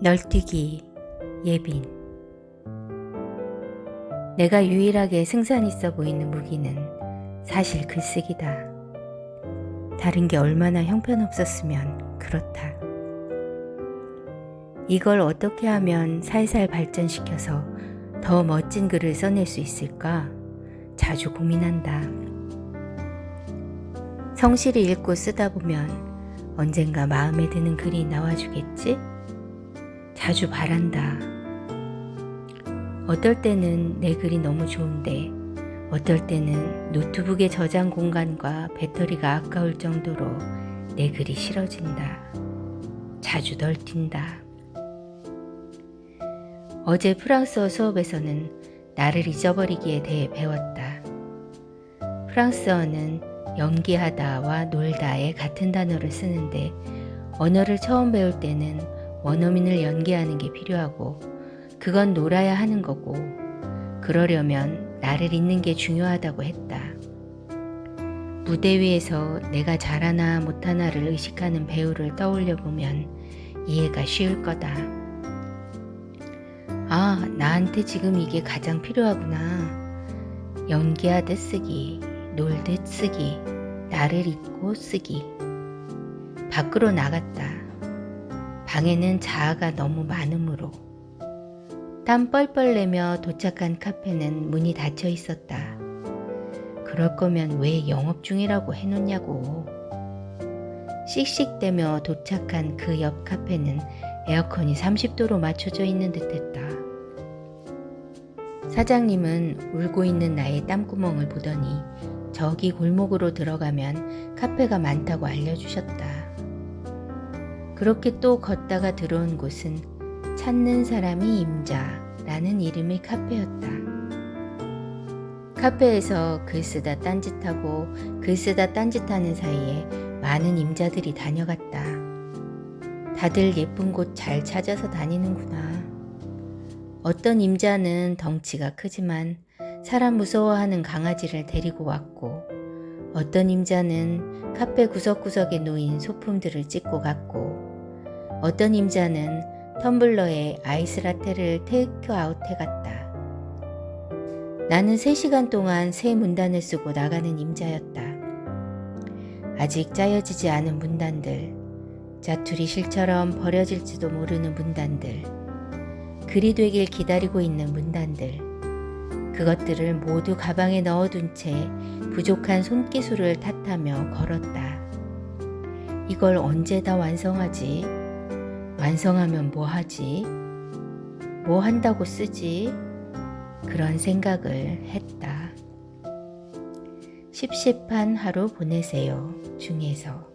널뛰기 예빈 내가 유일하게 승산 있어 보이는 무기는 사실 글쓰기다. 다른 게 얼마나 형편없었으면 그렇다. 이걸 어떻게 하면 살살 발전시켜서 더 멋진 글을 써낼 수 있을까? 자주 고민한다. 성실히 읽고 쓰다 보면 언젠가 마음에 드는 글이 나와주겠지? 자주 바란다. 어떨 때는 내 글이 너무 좋은데, 어떨 때는 노트북의 저장 공간과 배터리가 아까울 정도로 내 글이 싫어진다. 자주 널뛴다. 어제 프랑스어 수업에서는 나를 잊어버리기에 대해 배웠다. 프랑스어는 연기하다와 놀다의 같은 단어를 쓰는데 언어를 처음 배울 때는 원어민을 연기하는 게 필요하고 그건 놀아야 하는 거고 그러려면 나를 잊는 게 중요하다고 했다. 무대 위에서 내가 잘하나 못하나를 의식하는 배우를 떠올려 보면 이해가 쉬울 거다. 아, 나한테 지금 이게 가장 필요하구나. 연기하듯 쓰기, 놀듯 쓰기, 나를 잊고 쓰기. 밖으로 나갔다. 방에는 자아가 너무 많으므로. 땀 뻘뻘 내며 도착한 카페는 문이 닫혀 있었다. 그럴 거면 왜 영업 중이라고 해놓냐고. 씩씩대며 도착한 그 옆 카페는 에어컨이 30도로 맞춰져 있는 듯 했다. 사장님은 울고 있는 나의 땀구멍을 보더니 저기 골목으로 들어가면 카페가 많다고 알려주셨다. 그렇게 또 걷다가 들어온 곳은 찾는 사람이 임자라는 이름의 카페였다. 카페에서 글 쓰다 딴짓하고 글 쓰다 딴짓하는 사이에 많은 임자들이 다녀갔다. 다들 예쁜 곳 잘 찾아서 다니는구나. 어떤 임자는 덩치가 크지만 사람 무서워하는 강아지를 데리고 왔고, 어떤 임자는 카페 구석구석에 놓인 소품들을 찍고 갔고, 어떤 임자는 텀블러에 아이스라테를 테이크아웃 해갔다. 나는 3시간 동안 새 문단을 쓰고 나가는 임자였다. 아직 짜여지지 않은 문단들, 자투리 실처럼 버려질지도 모르는 문단들, 글이 되길 기다리고 있는 문단들, 그것들을 모두 가방에 넣어둔 채 부족한 손기술을 탓하며 걸었다. 이걸 언제 다 완성하지? 완성하면 뭐 하지? 뭐 한다고 쓰지? 그런 생각을 했다. 십십한 하루 보내세요. 중에서.